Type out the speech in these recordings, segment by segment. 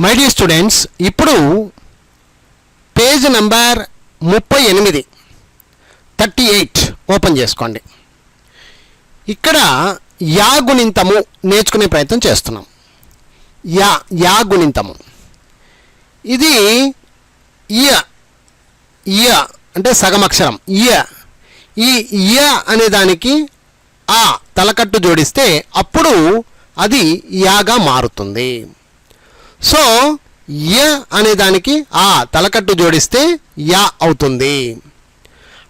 My dear students ఇప్పుడు page number ముప్పై ఎనిమిది థర్టీ ఎయిట్ ఓపెన్ చేసుకోండి. ఇక్కడ యా గుణింతము నేర్చుకునే ప్రయత్నం చేస్తున్నాం. యా యా గుణింతము. ఇది ఇయ ఇయ అంటే సగం అక్షరం ఇయ ఈ ఇయ అనే దానికి ఆ తలకట్టు జోడిస్తే అప్పుడు అది యాగా మారుతుంది. సో య అనే దానికి ఆ తలకట్టు జోడిస్తే యా అవుతుంది.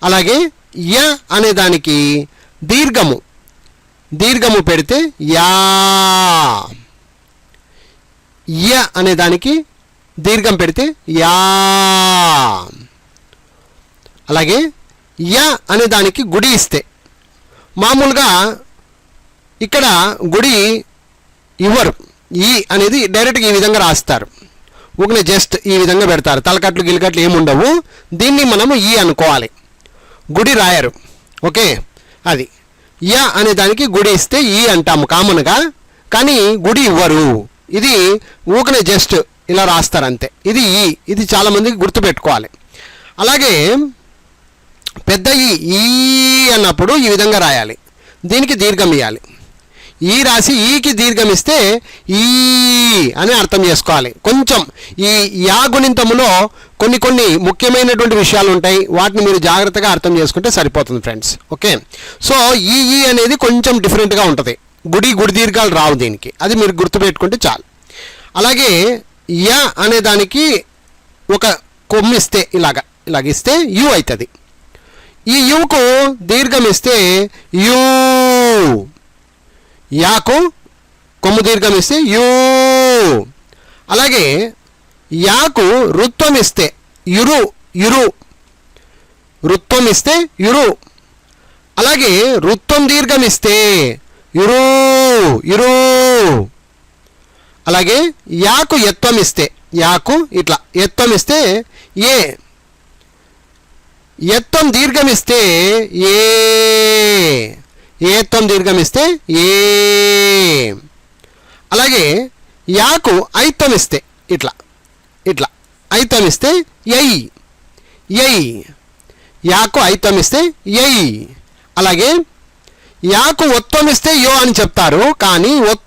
అలాగే య అనే దానికి దీర్ఘము దీర్ఘము పెడితే యా. య అనే దానికి దీర్ఘం పెడితే యా. అలాగే య అనే దానికి గుడి ఇస్తే మామూలుగా ఇక్కడ గుడి ఇవ్వరు. ఈ అనేది డైరెక్ట్గా ఈ విధంగా రాస్తారు. ఊకనే జస్ట్ ఈ విధంగా పెడతారు. తలకట్లు గిలకట్లు ఏముండవు. దీన్ని మనము ఈ అనుకోవాలి. గుడి రాయరు. ఓకే? అది. య అనే దానికి గుడి ఇస్తే ఈ అంటాము కామన్గా. కానీ గుడి ఇవ్వరు. ఇది ఊకనే జస్ట్ ఇలా రాస్తారు అంతే. ఇది ఈ. ఇది చాలామందికి గుర్తుపెట్టుకోవాలి అలాగే పెద్ద ఈ ఈ అన్నప్పుడు ఈ విధంగా రాయాలి. దీనికి దీర్ఘం ఇవ్వాలి ఈ రాసి ఈకి దీర్ఘం ఇస్తే ఈ అని అర్థం చేసుకోవాలి. కొంచెం ఈ యా గుణింతములో కొన్ని కొన్ని ముఖ్యమైనటువంటి విషయాలు ఉంటాయి. వాటిని మీరు జాగ్రత్తగా అర్థం చేసుకుంటే సరిపోతుంది ఫ్రెండ్స్. ఓకే? సో ఈ ఈ అనేది కొంచెం డిఫరెంట్గా ఉంటుంది. గుడి గుడి దీర్ఘాలు రావు దీనికి. అది మీరు గుర్తుపెట్టుకుంటే చాలు. అలాగే య అనే దానికి ఒక కొమ్మిస్తే ఇలాగ ఇలాగ ఇస్తే యు అవుతుంది. ఈ యుకు దీర్ఘం ఇస్తే యూ యాకు కొమ్ము దీర్ఘం ఇస్తే యూ. అలాగే యాకు రుత్వం ఇస్తే యురు యురు. రుత్వం ఇస్తే యురు. అలాగే రుత్వం దీర్ఘం ఇస్తే యురు యురు. అలాగే యాకు ఎత్వం ఇస్తే యాకు ఇట్లా ఎత్వం ఇస్తే ఏ? ఎత్తం దీర్ఘమిస్తే ఏ? ఏత్తం దీర్ఘమిస్తే ఏ. అలాగే యాకు ఐత్తం ఇస్తే ఇట్లా ఇట్లా ఐతమిస్తే ఇస్తే ఎయ్ ఎయ్ యాకు ఐత్తం ఇస్తే ఎయ్ అలాగే యాకు ఒత్తం ఇస్తే యో అని చెప్తారు కానీ ఒత్-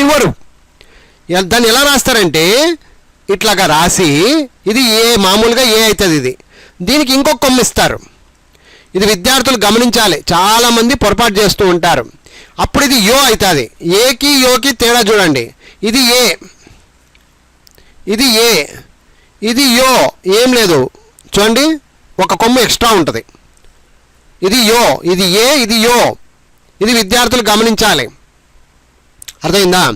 ఇవ్వరు దాన్ని ఎలా రాస్తారంటే ఇట్లాగా రాసి ఇది ఏ మామూలుగా ఏ అవుతుంది ఇది. దీనికి ఇంకొక కొమ్మిస్తారు. ఇది విద్యార్థులు గమనించాలి. చాలామంది పొరపాటు చేస్తూ ఉంటారు. అప్పుడు ఇది యో అవుతుంది. ఏకి యోకి తేడా చూడండి. ఇది ఏ? ఇది ఏ? ఇది యో. ఏం లేదు. చూడండి. ఒక కొమ్మ ఎక్స్ట్రా ఉంటుంది. ఇది యో. ఇది ఏ? ఇది యో. ఇది విద్యార్థులు గమనించాలి. అర్థమైందా?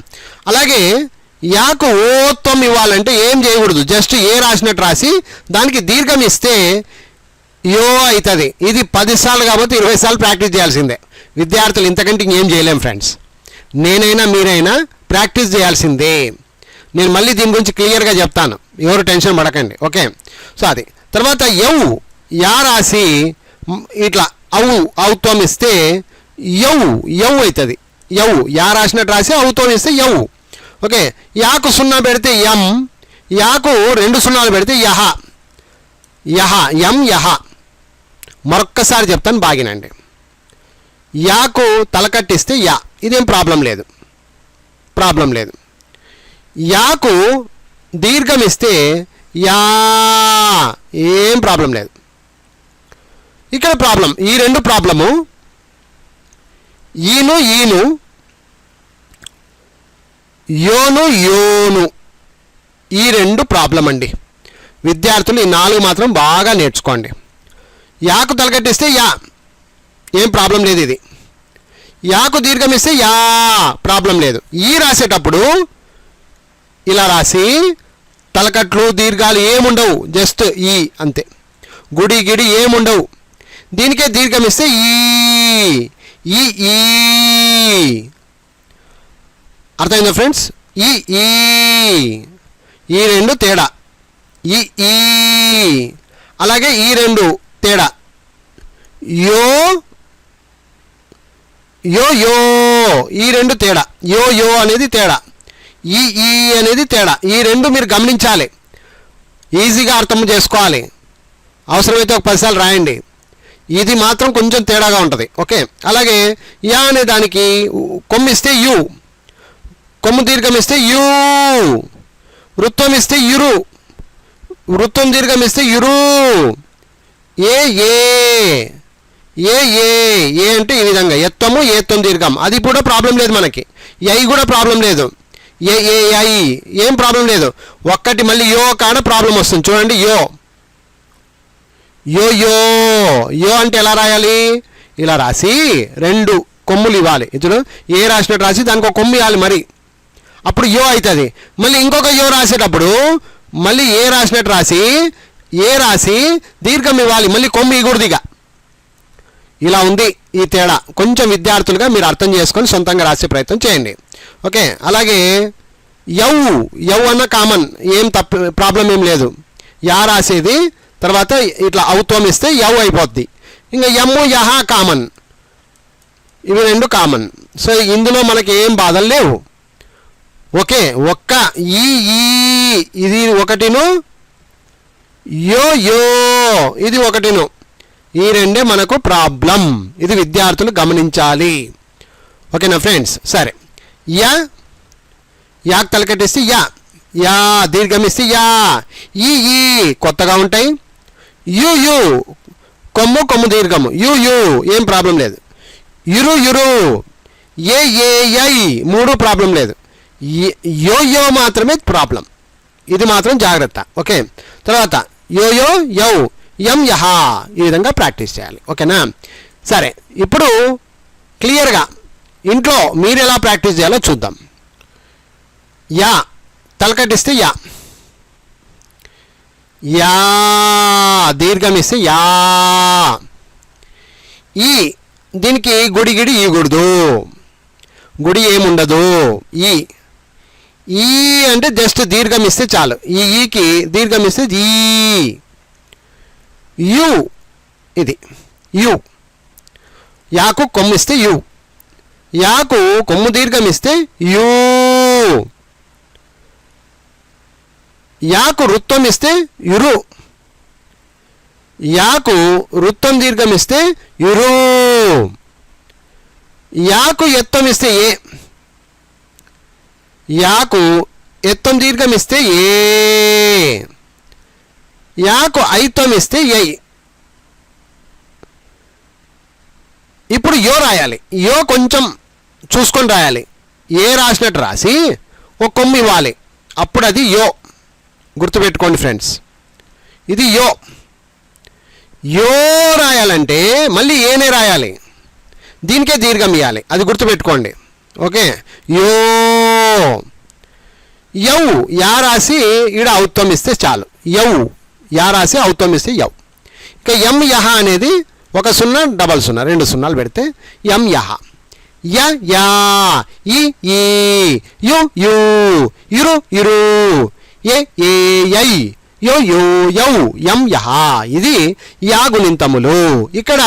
అలాగే యాకు ఓత్వం ఇవ్వాలంటే ఏం చేయకూడదు. జస్ట్ ఏ రాసినట్టు రాసి దానికి దీర్ఘం ఇస్తే యో అవుతుంది. ఇది పదిసార్లు కాబట్టి ఇరవై సార్లు ప్రాక్టీస్ చేయాల్సిందే. విద్యార్థులు ఇంతకంటే ఇంకేం చేయలేం ఫ్రెండ్స్. నేనైనా మీరైనా ప్రాక్టీస్ చేయాల్సిందే. నేను మళ్ళీ దీని గురించి క్లియర్గా చెప్తాను. ఎవరు టెన్షన్ పడకండి. ఓకే? సో అది. తర్వాత ఎవ్ యా రాసి ఇట్లా అవు అవుతోం ఇస్తే ఎవ్ ఎవ్ అవుతుంది. ఎవ్ యా రాసినట్టు రాసి అవుతోం ఇస్తే ఎవ్ ఓకే? యాకు సున్నా పెడితే యం యాకు రెండు సున్నాలు పెడితే యహ. యహ యం యహ. మరొక్కసారి చెప్తాను బాగినండి. యాకు తలకట్టిస్తే యా. ఇదేం ప్రాబ్లం లేదు. ప్రాబ్లం లేదు. యాకు దీర్ఘం ఇస్తే యా. ఏం ప్రాబ్లం లేదు. ఇక్కడ ప్రాబ్లం ఈ రెండు ప్రాబ్లము ఈను ఈను యోను యోను. ఈ రెండు ప్రాబ్లం అండి విద్యార్థులు ఈ నాలుగు మాత్రం బాగా నేర్చుకోండి. యాకు తలకట్టిస్తే యా. ఏం ప్రాబ్లం లేదు ఇది. యాకు దీర్ఘం ఇస్తే యా. ప్రాబ్లం లేదు. ఈ రాసేటప్పుడు ఇలా రాసి తలకట్లు దీర్ఘాలు ఏముండవు? జస్ట్ ఈ అంతే. గుడి గిడి ఏముండవు? దీనికే దీర్ఘం ఇస్తే ఈ. ఈ ఈ. అర్థమైందా ఫ్రెండ్స్? ఈ ఈ. ఈ రెండు తేడా. ఈ ఈ. అలాగే ఈ రెండు తేడా. యో యో యో. ఈ రెండు తేడా. యో యో అనేది తేడా. ఈ ఈ అనేది తేడా. ఈ రెండు మీరు గమనించాలి. ఈజీగా అర్థం చేసుకోవాలి. అవసరమైతే ఒక పదిసార్లు రాయండి. ఇది మాత్రం కొంచెం తేడాగా ఉంటుంది. ఓకే? అలాగే యా అనే దానికి కొమ్మిస్తే యు. కొమ్ము దీర్ఘం ఇస్తే యు. వృత్తం ఇస్తే యురు. వృత్తం దీర్ఘం ఇస్తే యురు. ఏ ఏ. ఏ ఏ ఏ అంటే ఈ విధంగా. ఎత్తము ఏత్తం దీర్ఘం. అది కూడా ప్రాబ్లం లేదు మనకి. ఐ కూడా ప్రాబ్లం లేదు. ఏ ఏ ఐ ఏం ప్రాబ్లం లేదు. ఒక్కటి మళ్ళీ యో కాడ ప్రాబ్లం వస్తుంది. చూడండి యో. యో యో. యో అంటే ఎలా రాయాలి? ఇలా రాసి రెండు కొమ్ములు ఇవ్వాలి. ఇప్పుడు ఏ రాసినట్టు రాసి దానికి ఒక కొమ్ము ఇవ్వాలి మరి. అప్పుడు యో అవుతుంది. మళ్ళీ ఇంకొక యో రాసేటప్పుడు మళ్ళీ ఏ రాసినట్టు రాసి ఏ రాసి దీర్ఘం ఇవ్వాలి. మళ్ళీ కొమ్ము ఇగుడుదిగా ఇలా ఉంది ఈ తేడా. కొంచెం విద్యార్థులుగా మీరు అర్థం చేసుకొని సొంతంగా రాసే ప్రయత్నం చేయండి. ఓకే? అలాగే యౌ యౌ అన్న కామన్. ఏం తప్ప ప్రాబ్లం ఏం లేదు. యా రాసేది తర్వాత ఇట్లా అవుత్వం ఇస్తే యౌ అయిపోద్ది. ఇంకా యమ్ము యహా కామన్. ఇవి రెండు కామన్. సో ఇందులో మనకి ఏం బాధలు లేవు. ఓకే? ఒక్క ఈ ఈ ఇది ఒకటిను యో యో. ఇది ఒకటిను. ఈ రెండే మనకు ప్రాబ్లం ఇది విద్యార్థులు గమనించాలి. ఓకేనా ఫ్రెండ్స్ సరే. యా యాక్ తలకట్టేస్తే యా. యా దీర్ఘమిస్తే యా. ఈ ఈ కొత్తగా ఉంటాయి. యు యు కొమ్ము కొమ్ము దీర్ఘము. యు యు ఏం ప్రాబ్లం లేదు. ఇరు ఇరు ఏ ఏ ఐ మూడు ప్రాబ్లం లేదు. యో యో మాత్రమే ప్రాబ్లం ఇది మాత్రం జాగ్రత్త. ఓకే. తర్వాత యో యో యౌ. యం యహ ఈ విధంగా ప్రాక్టీస్ చేయాలి. ఓకేనా సరే ఇప్పుడు క్లియర్గా ఇంట్లో మీరు ఎలా ప్రాక్టీస్ చేయాలో చూద్దాం. Yeah తలకట్టిస్తే yeah. యా దీర్ఘం ఇస్తే యా. ఈ దీనికి గుడి గిడి ఈకూడదు. గుడి ఏముండదు? ఈ. ఈ అంటే జస్ట్ దీర్ఘం ఇస్తే చాలు. ఈ ఈకి దీర్ఘం ఇస్తే ఈ. యు. ఇది. యు. యాకు కొమ్ము ఇస్తే యు. యాకు కొమ్ము దీర్ఘం ఇస్తే యూ. యాకు వృత్తం ఇస్తే యురు. యాకు వృత్తం దీర్ఘం ఇస్తే యురు. యాకు ఎత్తం ఇస్తే ఏ. యాకు ఎత్తం దీర్ఘం ఇస్తే ఏ. యాకు ఐత్తం ఇస్తే ఎయ్ ఇప్పుడు యో రాయాలి. యో కొంచెం చూసుకొని రాయాలి. ఏ రాసినట్టు రాసి ఒక కొమ్ము ఇవ్వాలి. అప్పుడు అది యో. గుర్తుపెట్టుకోండి ఫ్రెండ్స్. ఇది యో. యో రాయాలంటే మళ్ళీ ఏనే రాయాలి? దీనికే దీర్ఘం ఇవ్వాలి అది గుర్తుపెట్టుకోండి. ఓకే? యో. యౌ. యా రాసి ఈడ ఔత్వం ఇస్తే చాలు. యౌ. యా రాసి ఔతమిస్తే యవ్ ఇక ఎం యహ అనేది ఒక సున్నా డబల్ సున్నా రెండు సున్నాలు పెడితే ఎం యహ. య యా ఈ ఈ యు యు ఇరు ఇరు ఏ ఏ యై యో యో యౌ యం యహ. ఇది యాగుణింతములు ఇక్కడ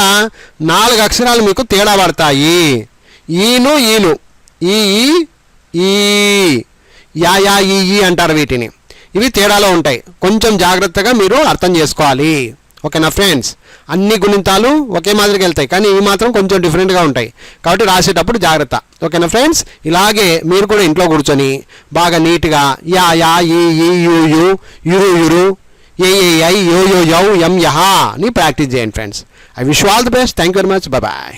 నాలుగు అక్షరాలు మీకు తేడా పడతాయి. ఈను ఈను. ఈ ఈ, ఈ. యా యా ఈ అంటారు వీటిని. ఇవి తేడాలో ఉంటాయి. కొంచెం జాగ్రత్తగా మీరు అర్థం చేసుకోవాలి. ఓకేనా ఫ్రెండ్స్? అన్ని గుణింతాలు ఒకే మాదిరికి వెళ్తాయి. కానీ ఇవి మాత్రం కొంచెం డిఫరెంట్గా ఉంటాయి. కాబట్టి రాసేటప్పుడు జాగ్రత్త. ఓకేనా ఫ్రెండ్స్? ఇలాగే మీరు కూడా ఇంట్లో కూర్చొని బాగా నీట్గా యా యా ఈ ఈ యు యు యురు యురు ఏ ఏ ఐ యో యో యౌ ఎం యహా అని ప్రాక్టీస్ చేయండి friends. I wish all the best thank you very much bye